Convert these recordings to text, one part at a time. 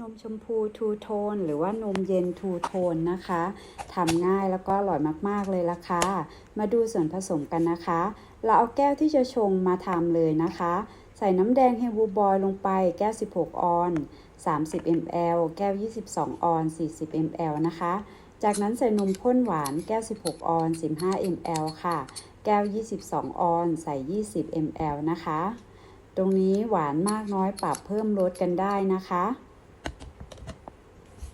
นมชมพูทูโทนหรือว่านมเย็นทูโทนนะคะทำง่ายแล้วก็อร่อยมากๆเลยละค่ะ มาดูส่วนผสมกันนะคะ เราเอาแก้วที่จะชงมาทำเลยนะคะ ใส่น้ำแดงเฮลบูบอยลงไปแก้ว 16 ออน30 ml แก้ว 22 ออน 40 ml นะคะ จากนั้นใส่นมข้นหวานแก้ว 16 ออน 15 ml ค่ะ แก้ว 22 ออน ใส่ 20 ml นะคะ ตรงนี้หวานมากน้อยปรับเพิ่มลดกันได้นะคะ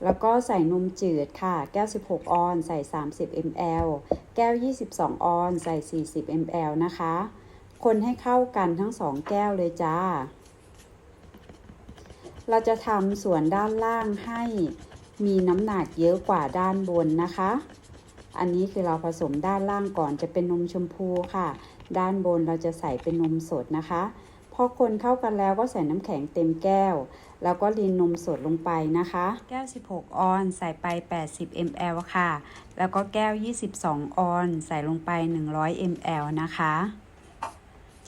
แล้วก็ใส่นมจืดค่ะ แก้ว 16 ออนใส่ 30 ml แก้ว 22 ออนใส่ 40 ml นะคะ คนให้เข้ากันทั้ง2แก้วเลยจ้า เราจะทำส่วนด้านล่างให้มีน้ำหนักเยอะกว่าด้านบนนะคะ อันนี้คือเราผสมด้านล่างก่อนจะเป็นนมชมพูค่ะ ด้านบนเราจะใส่เป็นนมสดนะคะ พอคนเข้ากันแล้วก็ใส่น้ำแข็งเต็มแก้ว แล้วก็รีนนมสดลงไปนะคะ แก้ว 16 ออนใส่ไป 80 ml ค่ะ แล้วก็แก้ว 22 ออนใส่ลงไป 100 ml นะคะ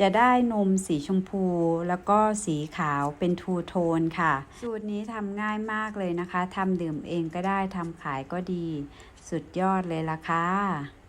จะได้นมสีชมพูแล้วก็สีขาวเป็นทูโทนค่ะ สูตรนี้ทำง่ายมากเลยนะคะทำดื่มเองก็ได้ทำขายก็ดี สุดยอดเลยล่ะค่ะ